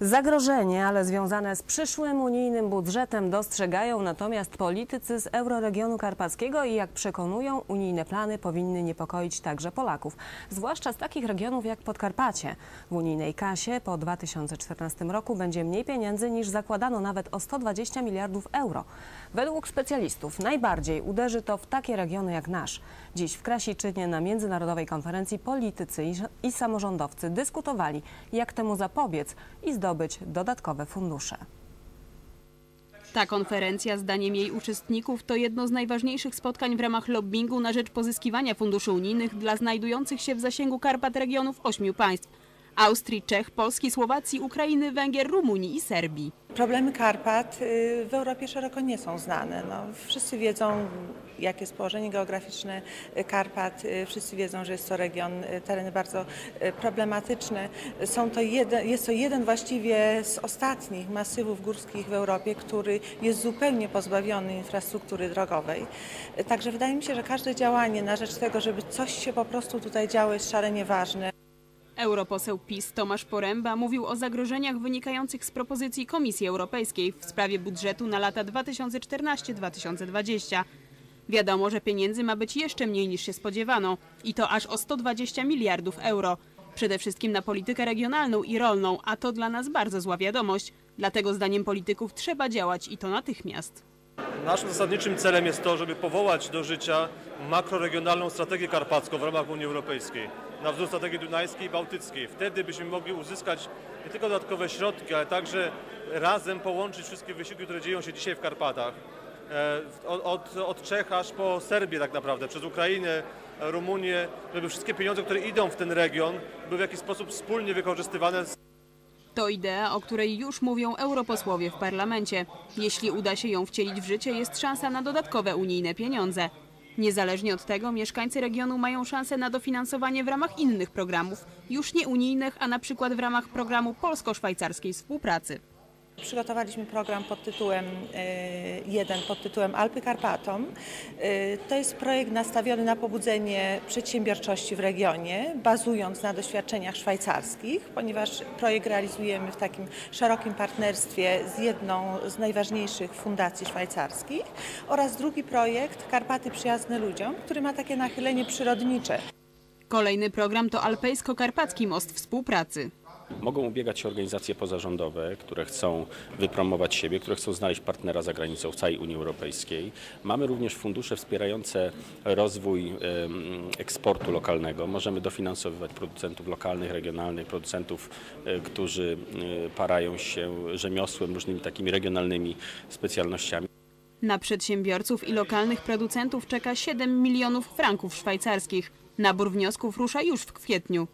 Zagrożenie, ale związane z przyszłym unijnym budżetem dostrzegają natomiast politycy z Euroregionu Karpackiego i jak przekonują, unijne plany powinny niepokoić także Polaków, zwłaszcza z takich regionów jak Podkarpacie. W unijnej kasie po 2014 roku będzie mniej pieniędzy niż zakładano nawet o 120 miliardów euro. Według specjalistów najbardziej uderzy to w takie regiony jak nasz. Dziś w Krasiczynie na międzynarodowej konferencji politycy i, samorządowcy dyskutowali, jak temu zapobiec i zdobyć dodatkowe fundusze. Ta konferencja, zdaniem jej uczestników, to jedno z najważniejszych spotkań w ramach lobbingu na rzecz pozyskiwania funduszy unijnych dla znajdujących się w zasięgu Karpat regionów ośmiu państw Austrii, Czech, Polski, Słowacji, Ukrainy, Węgier, Rumunii i Serbii. Problemy Karpat y, w Europie szeroko nie są znane. No, wszyscy wiedzą, jakie jest położenie geograficzne Karpat, y, wszyscy wiedzą, że jest to region, y, tereny bardzo problematyczne. Są to jeden, jest to jeden właściwie z ostatnich masywów górskich w Europie, który jest zupełnie pozbawiony infrastruktury drogowej. Także wydaje mi się, że każde działanie na rzecz tego, żeby coś się po prostu tutaj działo jest szalenie ważne. Europoseł PiS Tomasz Poręba mówił o zagrożeniach wynikających z propozycji Komisji Europejskiej w sprawie budżetu na lata 2014-2020. Wiadomo, że pieniędzy ma być jeszcze mniej niż się spodziewano i to aż o 120 miliardów euro. Przede wszystkim na politykę regionalną i rolną, a to dla nas bardzo zła wiadomość. Dlatego zdaniem polityków trzeba działać i to natychmiast. Naszym zasadniczym celem jest to, żeby powołać do życia makroregionalną strategię karpacką w ramach Unii Europejskiej, na wzór strategii dunajskiej i bałtyckiej. Wtedy byśmy mogli uzyskać nie tylko dodatkowe środki, ale także razem połączyć wszystkie wysiłki, które dzieją się dzisiaj w Karpatach. E, od, od, od Czech aż po Serbię tak naprawdę, przez Ukrainę, Rumunię, żeby wszystkie pieniądze, które idą w ten region, były w jakiś sposób wspólnie wykorzystywane. To idea, o której już mówią europosłowie w parlamencie. Jeśli uda się ją wcielić w życie, jest szansa na dodatkowe unijne pieniądze. Niezależnie od tego mieszkańcy regionu mają szansę na dofinansowanie w ramach innych programów, już nie unijnych, a na przykład w ramach programu polsko-szwajcarskiej współpracy. Przygotowaliśmy program pod tytułem e, jeden pod tytułem Alpy Karpatom. E, to jest projekt nastawiony na pobudzenie przedsiębiorczości w regionie, bazując na doświadczeniach szwajcarskich, ponieważ projekt realizujemy w takim szerokim partnerstwie z jedną z najważniejszych fundacji szwajcarskich oraz drugi projekt Karpaty Przyjazne Ludziom, który ma takie nachylenie przyrodnicze. Kolejny program to Alpejsko-Karpacki Most Współpracy. Mogą ubiegać się organizacje pozarządowe, które chcą wypromować siebie, które chcą znaleźć partnera za granicą w całej Unii Europejskiej. Mamy również fundusze wspierające rozwój eksportu lokalnego. Możemy dofinansowywać producentów lokalnych, regionalnych, producentów, e, którzy e, parają się rzemiosłem, różnymi takimi regionalnymi specjalnościami. Na przedsiębiorców i lokalnych producentów czeka 7 milionów franków szwajcarskich. Nabór wniosków rusza już w kwietniu.